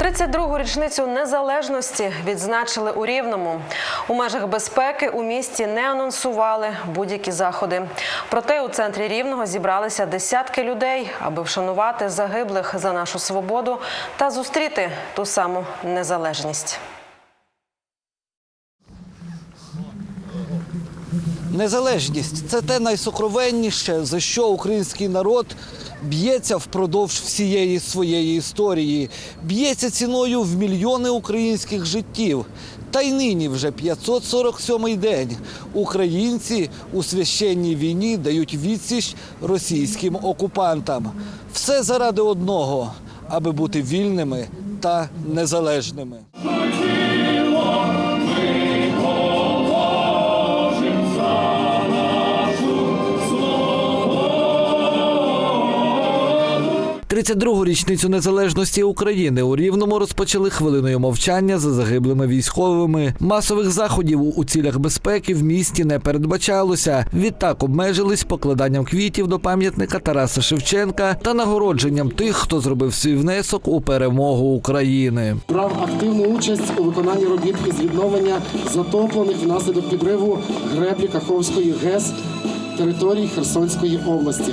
32-гу річницю незалежності відзначили у Рівному. У межах безпеки у місті не анонсували будь-які заходи. Проте у центрі Рівного зібралися десятки людей, аби вшанувати загиблих за нашу свободу та зустріти ту саму незалежність. Незалежність це те найсокровенніше, за що український народ б'ється впродовж всієї своєї історії, б'ється ціною в мільйони українських життів. Та й нині вже 547-й день українці у священній війні дають відсіч російським окупантам. Все заради одного, аби бути вільними та незалежними. 32-гу річницю незалежності України у Рівному розпочали хвилиною мовчання за загиблими військовими. Масових заходів у цілях безпеки в місті не передбачалося. Відтак обмежились покладанням квітів до пам'ятника Тараса Шевченка та нагородженням тих, хто зробив свій внесок у перемогу України. брав активну участь у виконанні робіт із відновлення затоплених внаслідок підриву греблі Каховської ГЕС території Херсонської області.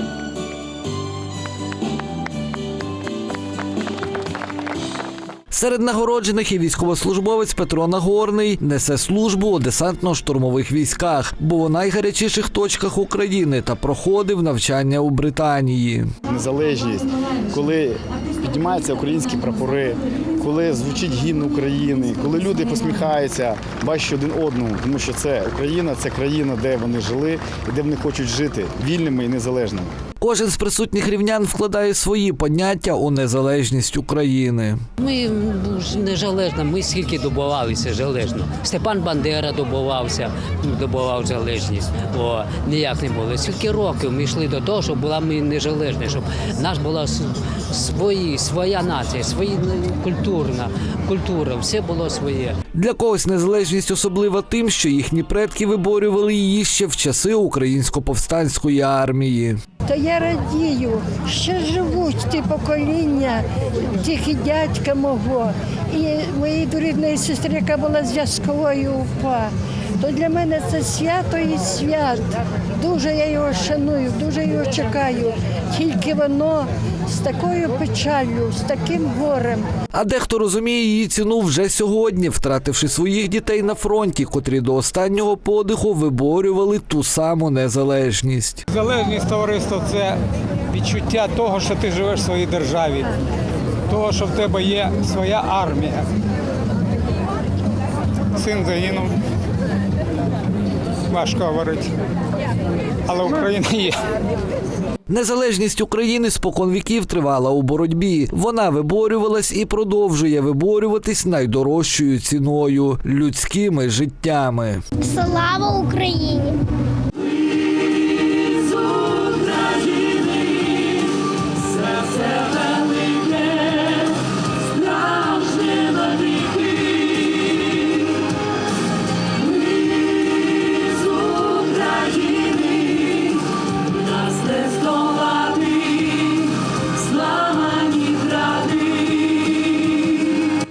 Серед нагороджених і військовослужбовець Петро Нагорний несе службу у десантно-штурмових військах, був у найгарячіших точках України та проходив навчання у Британії. незалежність, коли піднімаються українські прапори, коли звучить гімн України, коли люди посміхаються, бачать один одного, тому що це Україна, це країна, де вони жили і де вони хочуть жити вільними і незалежними. Кожен з присутніх рівнян вкладає свої поняття у незалежність України. Ми ну, незалежно, ми скільки добувалися залежно. Степан Бандера добувався, добував залежність. О, ніяк не було. Скільки років ми йшли до того, щоб була ми незалежна, щоб нас була свої, своя нація, своя культурна культура, все було своє. Для когось незалежність особлива тим, що їхні предки виборювали її ще в часи українсько-повстанської армії. То я радію, що живуть ті покоління, тих і дядька мого, і моєї дорідної сестри, яка була зв'язковою УПА. То для мене це свято і свят. Дуже я його шаную, дуже його чекаю. Тільки воно з такою печаллю, з таким горем. А дехто розуміє її ціну вже сьогодні, втративши своїх дітей на фронті, котрі до останнього подиху виборювали ту саму незалежність. Залежність товариства це відчуття того, що ти живеш в своїй державі, того, що в тебе є своя армія. Син загинув. Важко говорити. Але Україна є. Незалежність України спокон віків тривала у боротьбі. Вона виборювалась і продовжує виборюватись найдорожчою ціною людськими життями. Слава Україні!